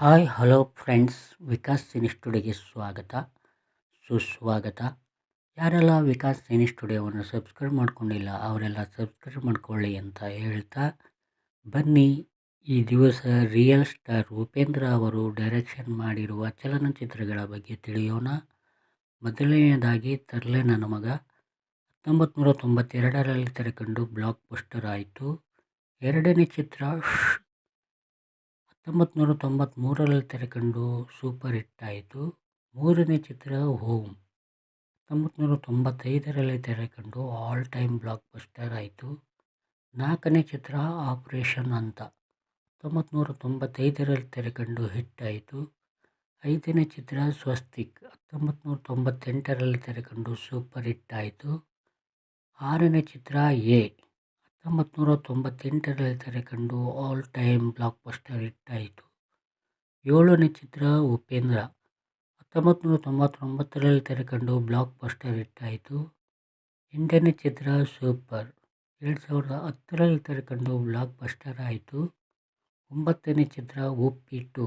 Hi, hello friends. Vikas cine ಸ್ಟುಡಿಯೋಗೆ ಸ್ವಾಗತ. ಸುಸ್ವಾಗತ. ಯಾರೆಲ್ಲ ವಿಕಾಸ್ ಸಿನಿ ಸ್ಟುಡಿಯೋವನ್ನು ಸಬ್ಸ್ಕ್ರೈಬ್ ಮಾಡ್ಕೊಂಡಿಲ್ಲ, ಅವರೆಲ್ಲ ಸಬ್ಸ್ಕ್ರೈಬ್ ಮಾಡ್ಕೊಳ್ಳಿ ಅಂತ ಹೇಳ್ತಾ ಬನ್ನಿ. ಈ ದಿವಸ ರಿಯಲ್ ಸ್ಟಾರ್ ಉಪೇಂದ್ರ ಅವರು ಡೈರೆಕ್ಷನ್ ಮಾಡಿರುವ ಚಲನಚಿತ್ರಗಳ ಬಗ್ಗೆ ತಿಳಿಯೋಣ. ಮೊದಲನೆಯದಾಗಿ ತರಲೆ ನನ್ನ ಮಗ. ಹತ್ತೊಂಬತ್ತು ನೂರ ತೊಂಬತ್ತೆರಡರಲ್ಲಿ ತೆರೆಕಂಡು ಬ್ಲಾಕ್ ಪೋಸ್ಟರ್ ಆಯಿತು. ಎರಡನೇ ಚಿತ್ರ ಹತ್ತೊಂಬತ್ತು ನೂರ ತೊಂಬತ್ತ್ಮೂರರಲ್ಲಿ ತೆರೆಕಂಡು ಸೂಪರ್ ಹಿಟ್ ಆಯಿತು ಮೂರನೇ ಚಿತ್ರ ಹೋಮ್. ಹತ್ತೊಂಬತ್ತು ನೂರ ತೊಂಬತ್ತೈದರಲ್ಲಿ ತೆರೆಕಂಡು ಆಲ್ ಟೈಮ್ ಬ್ಲಾಕ್ ಬಸ್ಟರ್ ಆಯಿತು. ನಾಲ್ಕನೇ ಚಿತ್ರ ಆಪರೇಷನ್ ಅಂತ. ಹತ್ತೊಂಬತ್ತು ನೂರ ತೊಂಬತ್ತೈದರಲ್ಲಿ ತೆರೆಕಂಡು ಹಿಟ್ ಆಯಿತು ಐದನೇ ಚಿತ್ರ ಸ್ವಸ್ತಿಕ್ ಹತ್ತೊಂಬತ್ತು ನೂರ ತೊಂಬತ್ತೆಂಟರಲ್ಲಿ ತೆರೆಕಂಡು ಸೂಪರ್ ಹಿಟ್ ಆಯಿತು ಆರನೇ ಚಿತ್ರ ಎ ಹತ್ತೊಂಬತ್ತು ತೊಂಬತ್ತೆಂಟರಲ್ಲಿ ತೆರೆಕಂಡು all time blockbuster hit ಆಯಿತು. ಏಳನೇ ಚಿತ್ರ ಉಪೇಂದ್ರ. ಹತ್ತೊಂಬತ್ತು ನೂರ ತೊಂಬತ್ತೊಂಬತ್ತರಲ್ಲಿ ತೆರೆಕಂಡು ಬ್ಲಾಕ್ ಬಸ್ಟರ್ ಹಿಟ್ ಆಯಿತು. ಎಂಟನೇ ಚಿತ್ರ ಸೂಪರ್. ಎರಡು ಸಾವಿರದ ಹತ್ತರಲ್ಲಿ ತೆರೆಕಂಡು ಬ್ಲಾಕ್ ಬಸ್ಟರ್ ಆಯಿತು. ಒಂಬತ್ತನೇ ಚಿತ್ರ ಉಪ್ಪಿಟ್ಟು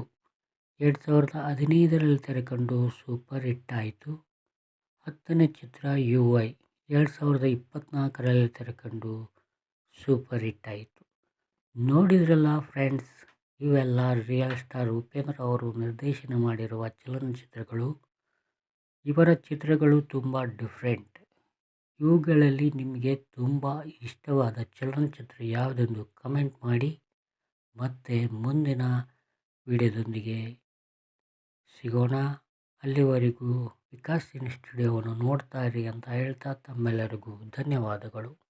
ಎರಡು ಸಾವಿರದ ಹದಿನೈದರಲ್ಲಿ ತೆರೆಕಂಡು ಸೂಪರ್ ಹಿಟ್ ಆಯಿತು. ಹತ್ತನೇ ಚಿತ್ರ ಯು ಐ ಎರಡು ಸಾವಿರದ ಇಪ್ಪತ್ತ್ನಾಲ್ಕರಲ್ಲಿ ತೆರೆಕಂಡು ಸೂಪರ್ ಹಿಟ್ ಆಯಿತು. ನೋಡಿದ್ರಲ್ಲ ಫ್ರೆಂಡ್ಸ್, ಇವೆಲ್ಲ ರಿಯಲ್ ಸ್ಟಾರ್ ಉಪೇಂದ್ರ ಅವರು ನಿರ್ದೇಶನ ಮಾಡಿರುವ ಚಲನಚಿತ್ರಗಳು. ಇವರ ಚಿತ್ರಗಳು ತುಂಬ ಡಿಫ್ರೆಂಟ್. ಇವುಗಳಲ್ಲಿ ನಿಮಗೆ ತುಂಬ ಇಷ್ಟವಾದ ಚಲನಚಿತ್ರ ಯಾವುದೆಂದು ಕಮೆಂಟ್ ಮಾಡಿ. ಮತ್ತೆ ಮುಂದಿನ ವಿಡಿಯೋದೊಂದಿಗೆ ಸಿಗೋಣ. ಅಲ್ಲಿವರೆಗೂ ವಿಕಾಸ್ ಇನ್ ಸ್ಟುಡಿಯೋವನ್ನು ನೋಡ್ತಾ ಇರಿ ಅಂತ ಹೇಳ್ತಾ ತಮ್ಮೆಲ್ಲರಿಗೂ ಧನ್ಯವಾದಗಳು.